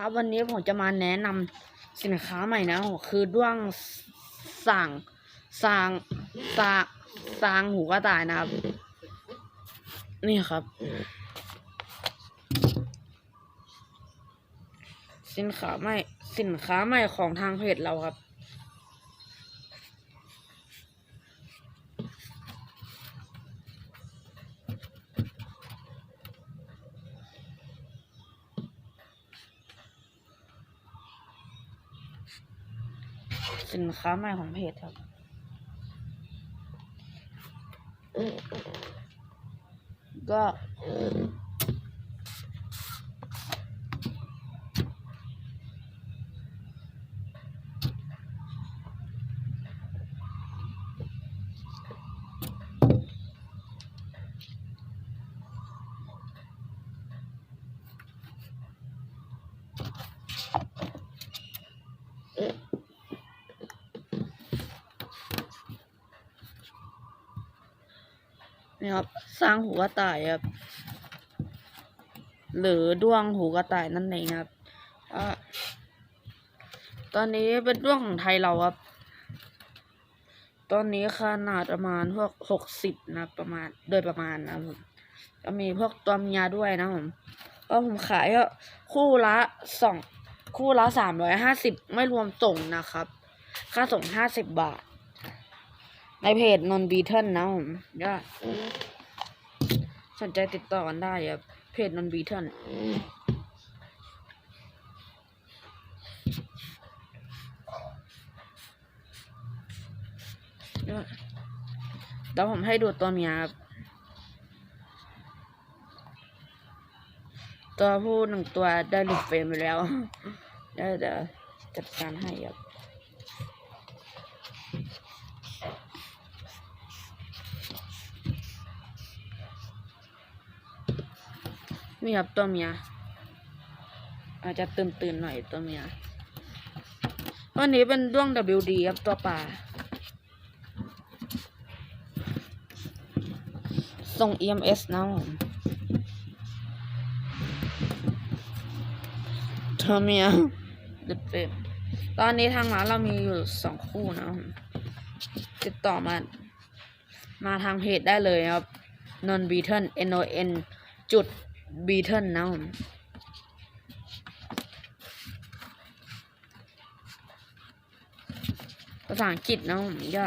ครับวันนี้ผมจะมาแนะนำสินค้าใหม่นะคือด้วงสั่งสางสางสางหูกระต่ายนะครับ นี่ครับ สินค้าใหม่สินค้าใหม่ของทางเพจเราครับ สินค้าใหม่ของเพจครับก็ นี่ครับ สร้างหูกระต่ายครับ หรือด้วงหูกระต่ายนั่นเองครับอตอนนี้เป็นด้วงของไทยเราครับ ตอนนี้ขนาดประมาณพวกหกสิบนะประมาณโดยประมาณนะผมก็มีพวกตัวเมียด้วยนะผมก็ผมขายก็คู่ละสองคู่ละสามร้อยห้าสิบไม่รวมส่งนะครับ ค่าส่งห้าสิบบาท ในเพจนนบีเทิลนะผมก็สนใจติดต่อกันได้ครับเพจนนบีเทิลเดี๋ยวผมให้ดูตัวเมียครับตัวผู้หนึ่งตัวได้หลุดเฟรมไปแล้วเดี๋ยวเดี๋ยวจัดการให้ครับ นี่ครับตัวเมียอาจจะตื่นตื่นๆหน่อยตัวเมียวันนี้เป็นด้วง WD ครับตัวป่าส่ง EMS นะผมตัวเมียดึดเฟรมตอนนี้ทางร้านเรามีอยู่สองคู่นะผมติดต่อมา มาทางเพจได้เลยครับนนบีเทิล N O N จุด บีเทิลนะผมภาษาอังกฤษนะผมก็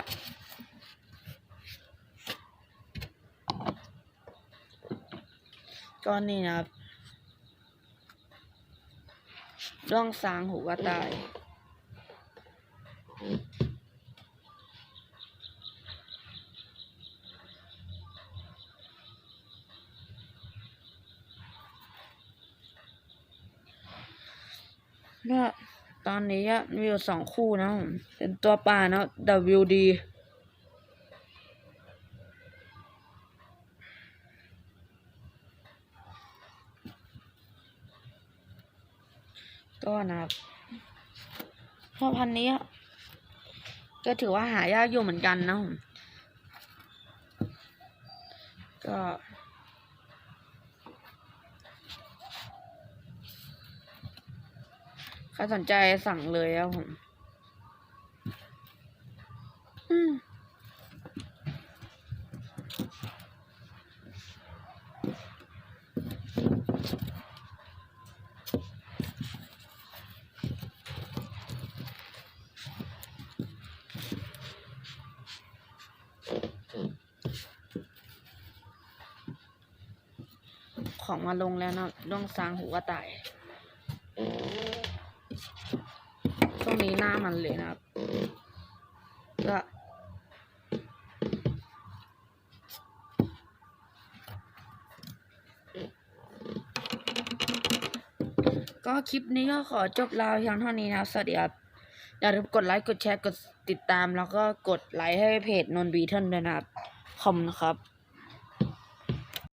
ก็นี่นะครับร่องสางหูว่าตาย ก็ตอนนี้มีอยู่สองคู่นะเป็นตัวป่านะ WD ก็นะครับพ่อพันนี้ก็ถือว่าหายากอยู่เหมือนกันนะก็ ครสนใจสั่งเลยครับผมของมาลงแล้วนะด้วงซางหูกระต่าย นี้หน้ามันเลยนะครับก็ก็คลิปนี้ก็ขอจบลาเพียงเท่านี้นะสวัสดีครับอย่าลืมกดไลค์กดแชร์กดติดตาม แล้วก็กดไลค์ให้เพจนนบีเทิลด้วยนะครับขอบคุณครับ